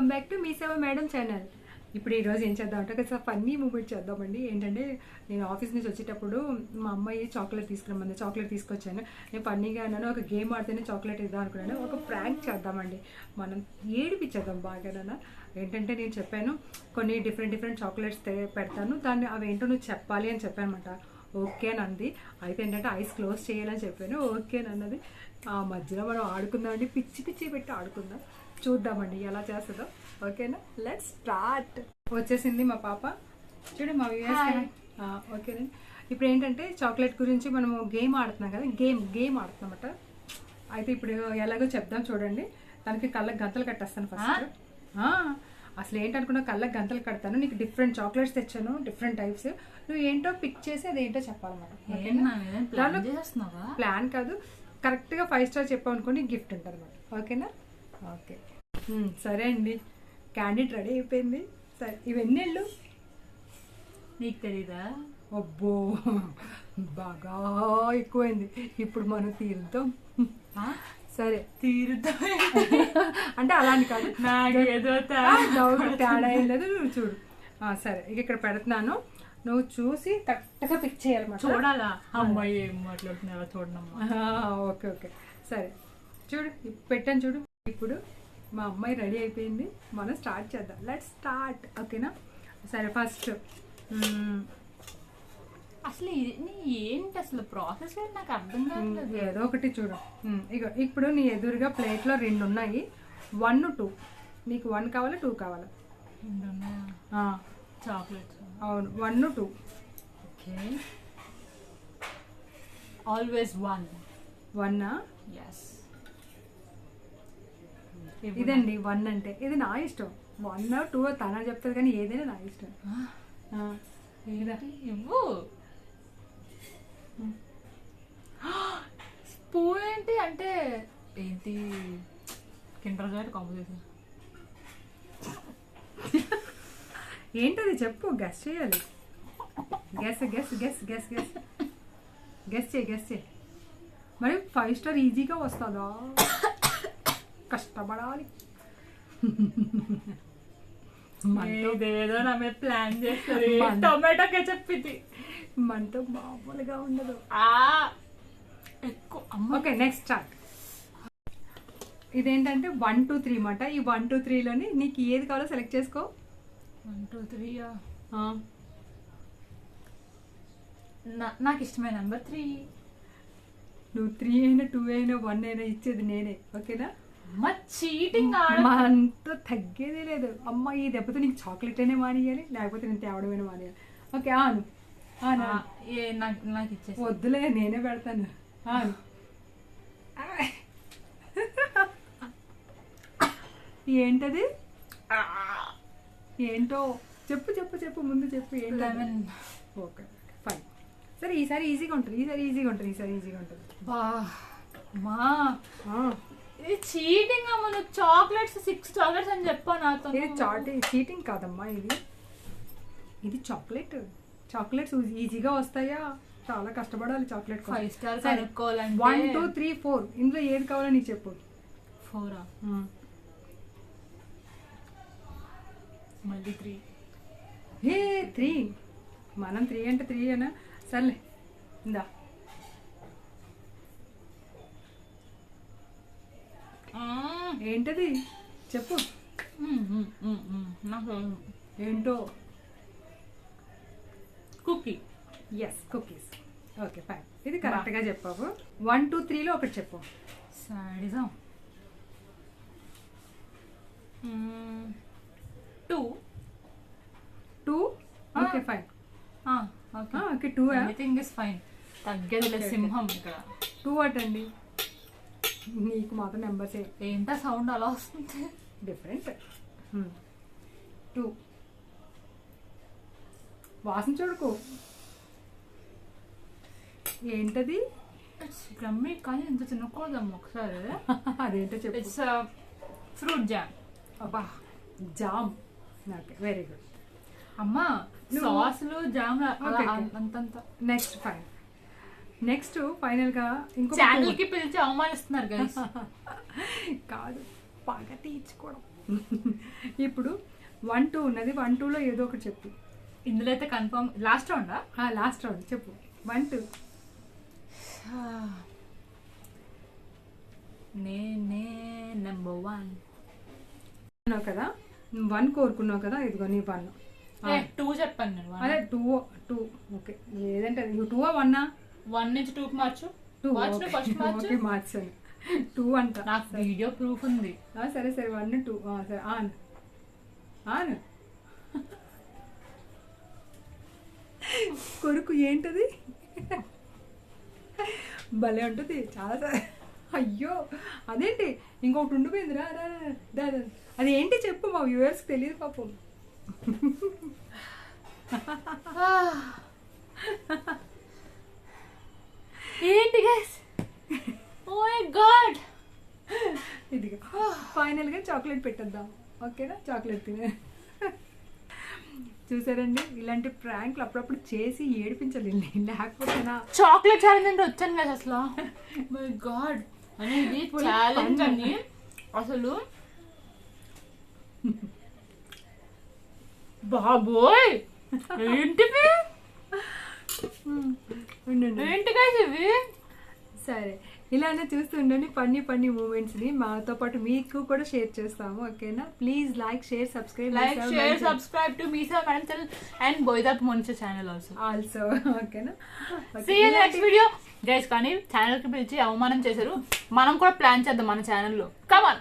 Welcome back to me సేవ madam channel ఇప్పుడు ఈరోజు ఏం చేద్దాం అంటే ఒక ఫన్నీ మూమెంట్ చేద్దామండి. ఏంటంటే నేను ఆఫీస్ నుంచి వచ్చేటప్పుడు మా అమ్మాయి చాక్లెట్ తీసుకురమ్మంది. చాక్లెట్ తీసుకొచ్చాను. నేను ఫన్నీగా అన్నాను ఒక గేమ్ ఆడితేనే చాక్లెట్ ఇద్దాం అనుకున్నాను. ఒక ప్రాంక్ చేద్దామండి. మనం ఏడిపించేద్దాం బాగానా ఏంటంటే నేను చెప్పాను కొన్ని డిఫరెంట్ డిఫరెంట్ చాక్లెట్స్ పెడతాను. దాన్ని అవి ఏంటో నువ్వు చెప్పాలి అని చెప్పాను అనమాట ఓకే అని అంది. అయితే ఏంటంటే ఐస్ క్లోజ్ చేయాలని చెప్పాను. ఓకే అన్నది. ఆ మధ్యలో మనం ఆడుకుందామండి. పిచ్చి పిచ్చి పెట్టి ఆడుకుందాం. చూద్దామండి ఎలా చేస్తుందో. ఓకేనా? లెట్ స్టార్ట్ వచ్చేసింది మా పాప. చూడు మా వ్యూయర్స్ ఓకేనండి. ఇప్పుడు ఏంటంటే చాక్లెట్ గురించి మనము గేమ్ ఆడుతున్నాం కదా. గేమ్ గేమ్ ఆడుతున్నామట. అయితే ఇప్పుడు ఎలాగో చెప్దాం చూడండి. దానికి కళ్ళకి గంతలు కట్టేస్తాను ఫస్ట్ అసలు ఏంటనుకున్నా కళ్ళకి గంతలు కడతాను. నీకు డిఫరెంట్ చాక్లెట్స్ తెచ్చాను డిఫరెంట్ టైప్స్ నువ్వు ఏంటో పిక్ చేసి అది ఏంటో చెప్పాలన్నమాట. ప్లాన్ కాదు. కరెక్ట్గా ఫైవ్ స్టార్ చెప్పావు అనుకోండి గిఫ్ట్ ఉంటుంది అనమాట ఓకేనా? ఓకే. సరే అండి. క్యాండిడేట్ రెడీ అయిపోయింది. సరే ఇవన్నీ వెళ్ళు. నీకు తెలీదా? అబ్బో బాగా ఎక్కువైంది. ఇప్పుడు మనం తీరుద్దాం. సరే. తీరుతా అంటే అలా అని కాదు. నాకు ఏదో తేడా ఏం లేదు. నువ్వు చూడు. సరే. ఇక ఇక్కడ పెడుతున్నాను. నువ్వు చూసి కరెక్ట్గా పిక్ చేయాలన్నమాట చూడాలా? అమ్మాయి ఏం మాట్లాడుతున్నావా చూడనమ్మా. ఆ, ఓకే ఓకే. సరే. చూడు పెట్టాను చూడు. ఇప్పుడు మా అమ్మాయి రెడీ అయిపోయింది. మనం స్టార్ట్ చేద్దాం. లెట్ స్టార్ట్ ఓకేనా సరే ఫస్ట్ అసలు ఏంటి అసలు ప్రాసెస్ నాకు అర్థం కావట్లేదు. ఏదో ఒకటి చూడు. ఇగో ఇప్పుడు నీ ఎదురుగా ప్లేట్లో రెండు ఉన్నాయి. వన్ టూ నీకు వన్ కావాలా టూ కావాలా? చాక్లెట్స్ అవును one two okay. Always one వన్నా yes ఇదండి వన్ అంటే. ఇది నా ఇష్టం. వన్ టూ తన చెప్తుంది కానీ ఏదైనా నా ఇష్టం. ఇవ్వు. స్పూన్ ఏంటి? అంటే ఏంటి? కిండర్ జాయింట్ కాంపోజిషన్ ఏంటది? చెప్పు. గెస్ చేయాలి. Guess guess guess guess guess guess చేయి గెస్ చేయి. మరి ఫైవ్ స్టార్ ఈజీగా వస్తుందా? కష్టపడాలి. ఇదేదో నా మీద ప్లాన్ టొమాటో కెచప్ ఇది. మనతో మామూలుగా ఉండదు. ఆ ఎక్కువ అమ్మ. ఓకే నెక్స్ట్ స్టార్ట్ ఇదేంటంటే వన్ టూ త్రీ మాట. ఈ వన్ టూ త్రీలోని నీకు ఏది కావాలో సెలెక్ట్ చేసుకో. వన్ టూ త్రీ ఆ, నాకు ఇష్టమైన నెంబర్ త్రీ నువ్వు త్రీ అయినా టూ అయినా వన్ అయినా ఇచ్చేది నేనే. ఓకేనా? చీటింగ్ మా అంత తగ్గేదే లేదు. అమ్మ ఈ దెబ్బతో నీకు చాక్లెట్ అయినా మానేయాలి లేకపోతే నేను తేవడమైనా మానేయాలి. ఓకే ఆను. ఆను ఏ నాకు నాకు ఇచ్చేసి వద్దులే నేనే పెడతాను. ఆను. ఏంటది? ఏంటో? చెప్పు చెప్పు చెప్పు ముందు చెప్పు ఏంటో ఓకే ఫైన్. సరే ఈసారి ఈజీగా ఉంటుంది ఈసారి ఈజీగా ఉంటుంది ఈసారి ఈజీగా ఉంటుంది. బా మా. ఆ, ఇది చీటింగ్ అమ్మ నువ్వు చాక్లెట్స్ సిక్స్ చాక్లెట్స్ అని చెప్పా నాతో. ఇది చాటి చీటింగ్ కాదమ్మా ఇది. ఇది చాక్లెట్ చాక్లెట్స్ ఈజీగా వస్తాయా? చాలా కష్టపడాలి చాక్లెట్ ఫైవ్ స్టార్ సరే. కనుక్కోవాలంటే. వన్ టూ త్రీ ఫోర్ ఇందులో ఏది కావాలో నీకు చెప్పు. ఫోరా మళ్ళీ త్రీ హే త్రీ మనం త్రీ అంటే త్రీ అనా సర్లే ఇందా. ఏంటది? చెప్పు. నాకు ఏంటో? Cookie. Yes cookies okay fine ఇది కరెక్ట్గా చెప్పావు. వన్ టూ త్రీలో ఒకటి చెప్పు. Sadism two two okay fine okay two anything is fine okay. సింహం ఇక్కడ. టూ అటండి. నీకు మాత్రం నెంబర్స్ ఏంటా సౌండ్ అలా వస్తుంది? డిఫరెంట్ టూ వాసన చూడుకో. ఏంటది? బ్రహ్మి కానీ ఎంత తినకూడదమ్మా ఒకసారి. అదేంటో చెప్పు. ఇట్స్ ఫ్రూట్ జామ్ అబ్బా జామ్ ఓకే వెరీ గుడ్ అమ్మా సాసులు జామ్. అంతంత. నెక్స్ట్ ఫైన్ నెక్స్ట్ ఫైనల్గా ఇంకో ఛానల్కి పిలిచి అవమానిస్తున్నారు గైస్ కాదు పగ తీర్చుకోవడం. ఇప్పుడు వన్ టూ ఉన్నది వన్ టూలో ఏదో ఒకటి చెప్పు. ఇందులో అయితే కన్ఫర్మ్ లాస్ట్ రౌండా లాస్ట్ రౌండ్ చెప్పు. వన్ టూ నేనే నెంబర్ వన్ అన్నావు కదా? వన్ కోరుకున్నావు కదా? ఇదిగో నీ వన్ టూ చెప్పాను అదే టూ టూ ఓకే. ఏదంటే అది. టూ వన్నా వన్ నుంచి టూకి మార్చు. టూ మార్చు ఫస్ట్ మార్చు. మార్చాను. టూ అంట. నాకు వీడియో ప్రూఫ్ ఉంది. సరే సరే. వన్ టూ సరే. ఆన్. ఆన్. కొడుకు ఏంటది? భలే ఉంటుంది. చాలా అయ్యో. అదేంటి? ఇంకొకటి ఉండిపోయిందిరా. రా. అది ఏంటి చెప్పు మా వ్యూవర్స్కి తెలియదు పాపం ఏంటి గైస్ ఓ మై గాడ్ ఇదిగా. ఫైనల్గా చాక్లెట్ పెట్టేద్దాం. ఓకేనా? చాక్లెట్ తినే. చూసారండి? ఇలాంటి ప్రాంక్లు అప్పుడప్పుడు చేసి ఏడిపించాలి లేకపోతే నా చాక్లెట్ ఛాలెంజ్ అంటే వచ్చాను కదా అసలు. మై గాడ్ అనేది ఛాలెంజ్ అని అసలు బాబోయ్! ఏంటివి ఏంటి గైస్ ఇవి సరే. ఇలానే చూస్తుండండి ఫన్నీ ఫన్నీ మూమెంట్స్ని మాతో పాటు మీకు కూడా షేర్ చేస్తాము ఓకేనా? Please like share subscribe like share subscribe to మీసా madam channel and బోయిదాప్ మొనిచే ఛానల్ ఆల్సో ఆల్సో ఓకేనా? సీ నెక్స్ట్ వీడియో గైస్ కానీ ఛానల్కి పిలిచి అవమానం చేశారు. మనం కూడా ప్లాన్ చేద్దాం మన ఛానల్లో కమాన్